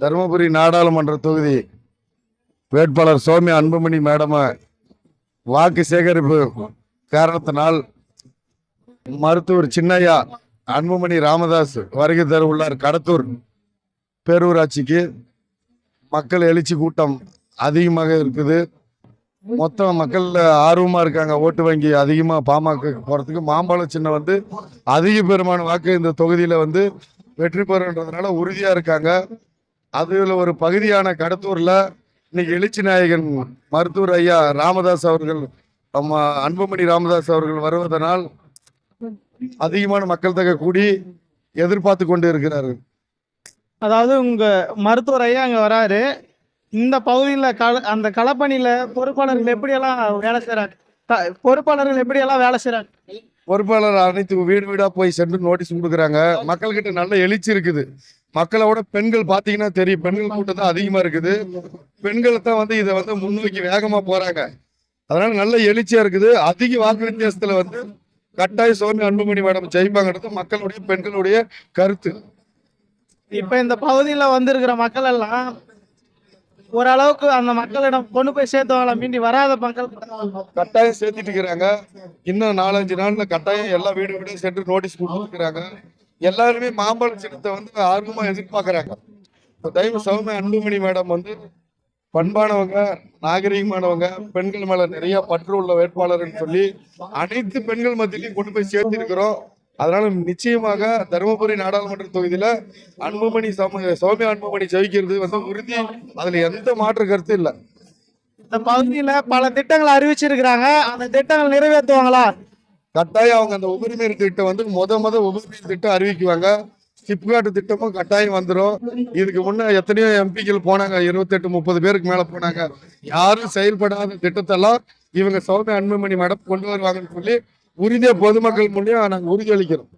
தருமபுரி நாடாளுமன்ற தொகுதி வேட்பாளர் சௌமியா அன்புமணி மேடம வாக்கு சேகரிப்பு காரணத்தினால் மருத்துவர் சின்னையா அன்புமணி ராமதாஸ் வருகை தர உள்ளார் கடத்தூர் பேரூராட்சிக்கு மக்கள் எழுச்சி கூட்டம் அதிகமாக இருக்குது. மொத்தம் மக்கள் ஆர்வமாக இருக்காங்க. ஓட்டு வங்கி அதிகமாக பாமக போகிறதுக்கு மாம்பழம் சின்ன வந்து அதிக பெருமான வாக்கு இந்த தொகுதியில் வந்து வெற்றி பெறுன்றதுனால உறுதியா இருக்காங்க. அதுல ஒரு பகுதியான கடத்தூர்ல இன்னைக்கு எழுச்சி நாயகன் மருத்துவர் ஐயா ராமதாஸ் அவர்கள் நம்ம அன்புமணி ராமதாஸ் அவர்கள் வருவதனால் அதிகமான மக்கள் தொகை கூடி எதிர்பார்த்து கொண்டு இருக்கிறார்கள் அதாவது உங்க மருத்துவர் ஐயா அங்க வராரு. இந்த பகுதியில் கள அந்த களப்பணியில பொறுப்பாளர்கள் எப்படியெல்லாம் வேலை செய்யறாங்க பொறுப்பாளர்கள் எப்படியெல்லாம் வேலை செய்யறாங்க பொறுப்பாளர் அனைத்து வீடு வீடா போய் சென்று நோட்டீஸ் கொடுக்குறாங்க. மக்கள்கிட்ட நல்ல எழுச்சி இருக்குது. மக்களோட பெண்கள் பாத்தீங்கன்னா தெரியும். பெண்கள் கூட்டம் தான் அதிகமா இருக்குது. பெண்கள் தான் வந்து இதை வந்து முன்னோக்கி வேகமா போறாங்க. அதனால நல்ல எழுச்சியா இருக்குது. அதிக வாக்கு வித்தியாசத்துல வந்து கட்டாய சோமி அன்புமணி மேடம் ஜெயிப்பாங்கிறது மக்களுடைய பெண்களுடைய கருத்து. இப்ப இந்த பகுதியில் வந்திருக்கிற மக்கள் எல்லாம் ஓரளவுக்கு அந்த மக்களிடம் கொண்டு போய் சேர்த்துவாங்களா மீண்டி வராத மக்கள் கட்டாயம் சேர்த்துட்டு இருக்கிறாங்க. இன்னும் நாலஞ்சு நாள்ல கட்டாயம் எல்லா வீடு வீடும் சென்று நோட்டீஸ் கொடுத்துருக்காங்க எல்லாருமே மாம்பழ சின்னத்தை வந்து ஆர்வமா எதிர்பார்க்கறாங்க. இப்ப தயவு சௌமிய அன்புமணி மேடம் வந்து பண்பானவங்க நாகரீகமானவங்க பெண்கள் மேல நிறைய பற்று உள்ள வேட்பாளர்னு சொல்லி அனைத்து பெண்கள் மத்தியிலையும் கொண்டு போய் சேர்த்து இருக்கிறோம் அதனால நிச்சயமாக தருமபுரி நாடாளுமன்ற தொகுதியில அன்புமணி சௌம- சௌமியா அன்புமணி ஜெயிக்கிறது வந்து உறுதி. அதுல எந்த மாற்று கருத்து இல்லை. இந்த பகுதியில் பல திட்டங்கள் அறிவிச்சிருக்கிறாங்க. அந்த திட்டங்கள் நிறைவேற்றுவாங்களா? கட்டாயம் அவங்க அந்த உபரிநீர் திட்டம் வந்து முத முத உபரிநீர் திட்டம் அறிவிக்குவாங்க. சிப்காட் திட்டமும் கட்டாயம் வந்துடும் இதுக்கு முன்ன எத்தனையோ எம்பிக்கள் போனாங்க. இருபத்தெட்டு முப்பது பேருக்கு மேல போனாங்க. யாரும் செயல்படாத திட்டத்தெல்லாம் இவங்க சௌமியா அன்புமணி மேடம் கொண்டு வருவாங்கன்னு சொல்லி உறுதியா பொதுமக்கள் மூலியம் நாங்கள் உறுதி அளிக்கிறோம்